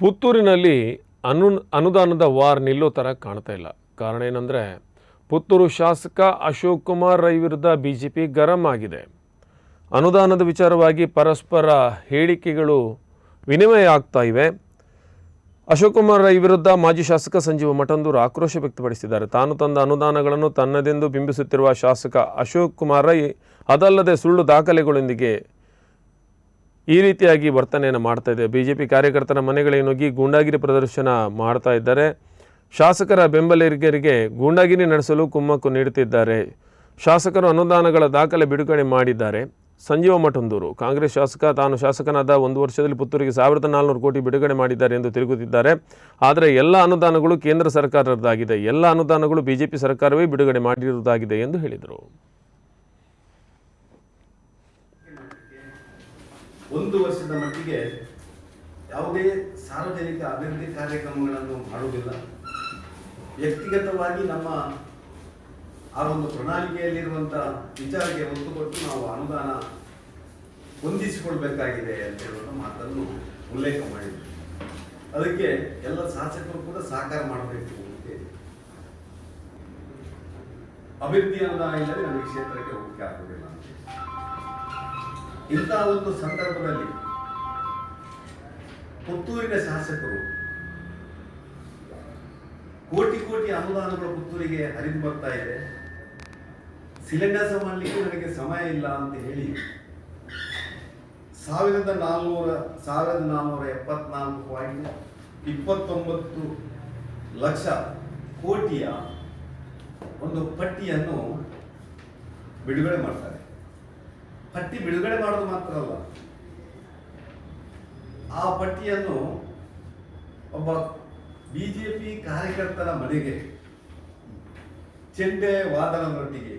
ಪುತ್ತೂರಿನಲ್ಲಿ ಅನು, ಅನುದಾನದ ವಾರ್ ನಿಲ್ಲೋ ಥರ ಕಾಣ್ತಾ ಇಲ್ಲ. ಕಾರಣ ಏನಂದರೆ, ಪುತ್ತೂರು ಶಾಸಕ ಅಶೋಕ್ ಕುಮಾರ್ ರೈ ವಿರುದ್ಧ ಬಿ ಜೆ ಪಿ ಗರಂ ಆಗಿದೆ. ಅನುದಾನದ ವಿಚಾರವಾಗಿ ಪರಸ್ಪರ ಹೇಳಿಕೆಗಳು ವಿನಿಮಯ ಆಗ್ತಾ ಇವೆ. ಅಶೋಕ್ ಕುಮಾರ್ ರೈ ವಿರುದ್ಧ ಮಾಜಿ ಶಾಸಕ ಸಂಜೀವ ಮಠಂದೂರು ಆಕ್ರೋಶ ವ್ಯಕ್ತಪಡಿಸಿದ್ದಾರೆ. ತಾನು ತಂದ ಅನುದಾನಗಳನ್ನು ತನ್ನದೆಂದು ಬಿಂಬಿಸುತ್ತಿರುವ ಶಾಸಕ ಅಶೋಕ್ ಕುಮಾರ್ ರೈ ಅದಲ್ಲದೆ ಸುಳ್ಳು ದಾಖಲೆಗಳೊಂದಿಗೆ ಈ ರೀತಿಯಾಗಿ ವರ್ತನೆಯನ್ನು ಮಾಡ್ತಾ ಇದೆ. ಬಿ ಜೆ ಪಿ ಕಾರ್ಯಕರ್ತರ ಮನೆಗಳಿಗೆ ನುಗ್ಗಿ ಗೂಂಡಾಗಿರಿ ಪ್ರದರ್ಶನ ಮಾಡ್ತಾ ಇದ್ದಾರೆ. ಶಾಸಕರ ಬೆಂಬಲಿಗರಿಗೆ ಗೂಂಡಾಗಿರಿ ನಡೆಸಲು ಕುಮ್ಮಕ್ಕು ನೀಡುತ್ತಿದ್ದಾರೆ. ಶಾಸಕರು ಅನುದಾನಗಳ ದಾಖಲೆ ಬಿಡುಗಡೆ ಮಾಡಿದ್ದಾರೆ. ಸಂಜೀವ ಮಠಂದೂರು, ಕಾಂಗ್ರೆಸ್ ಶಾಸಕ, ತಾನು ಶಾಸಕನಾದ ಒಂದು ವರ್ಷದಲ್ಲಿ ಪುತ್ತೂರಿಗೆ ಸಾವಿರದ ನಾಲ್ನೂರು ಕೋಟಿ ಬಿಡುಗಡೆ ಮಾಡಿದ್ದಾರೆ ಎಂದು ತಿರುಗುತ್ತಿದ್ದಾರೆ. ಆದರೆ ಎಲ್ಲ ಅನುದಾನಗಳು ಕೇಂದ್ರ ಸರ್ಕಾರದ್ದಾಗಿದೆ. ಎಲ್ಲ ಅನುದಾನಗಳು ಬಿಜೆಪಿ ಸರ್ಕಾರವೇ ಬಿಡುಗಡೆ ಮಾಡಿರುವುದಾಗಿದೆ ಎಂದು ಹೇಳಿದರು. ಒಂದು ವರ್ಷದ ಮಟ್ಟಿಗೆ ಯಾವುದೇ ಸಾರ್ವಜನಿಕ ಅಭಿವೃದ್ಧಿ ಕಾರ್ಯಕ್ರಮಗಳನ್ನು ಮಾಡುವುದಿಲ್ಲ. ವ್ಯಕ್ತಿಗತವಾಗಿ ನಮ್ಮ ಆ ಒಂದು ಪ್ರಣಾಳಿಕೆಯಲ್ಲಿರುವಂಥ ವಿಚಾರಕ್ಕೆ ಒತ್ತು ಕೊಟ್ಟು ನಾವು ಅನುದಾನ ಹೊಂದಿಸಿಕೊಳ್ಬೇಕಾಗಿದೆ ಅಂತ ಹೇಳೋದು ಮಾತನ್ನು ಉಲ್ಲೇಖ ಮಾಡಿದ್ವಿ ಅದಕ್ಕೆ ಎಲ್ಲ ಶಾಸಕರು ಕೂಡ ಸಹಕಾರ ಮಾಡಬೇಕು ಅಂತ ಹೇಳಿ. ಅಭಿವೃದ್ಧಿ ಅನುದಾನ ಇಲ್ಲದೆ ನಮಗೆ ಕ್ಷೇತ್ರಕ್ಕೆ ಆಗುವುದಿಲ್ಲ ಅಂತ. ಇಂಥ ಒಂದು ಸಂದರ್ಭದಲ್ಲಿ ಪುತ್ತೂರಿನ ಶಾಸಕರು ಕೋಟಿ ಕೋಟಿ ಅನುದಾನಗಳು ಪುತ್ತೂರಿಗೆ ಹರಿದು ಬರ್ತಾ ಇದೆ. ಶಿಲಾನ್ಯಾಸ ಮಾಡಲಿಕ್ಕೆ ನನಗೆ ಸಮಯ ಇಲ್ಲ ಅಂತ ಹೇಳಿ ಸಾವಿರದ ನಾಲ್ನೂರ, ಸಾವಿರದ ನಾನ್ನೂರ ಎಪ್ಪತ್ನಾಲ್ಕು ಪಾಯಿಂಟ್ ಇಪ್ಪತ್ತೊಂಬತ್ತು ಲಕ್ಷ ಕೋಟಿಯ ಒಂದು ಪಟ್ಟಿಯನ್ನು ಬಿಡುಗಡೆ ಮಾಡ್ತಾರೆ. ಪಟ್ಟಿ ಬಿಡುಗಡೆ ಮಾಡೋದು ಮಾತ್ರ ಅಲ್ಲ. ಆ ಪಟ್ಟಿಯನ್ನು ಒಬ್ಬ ಬಿಜೆಪಿ ಕಾರ್ಯಕರ್ತರ ಮನೆಗೆ ಚೆಂಡೆ ವಾದನದೊಟ್ಟಿಗೆ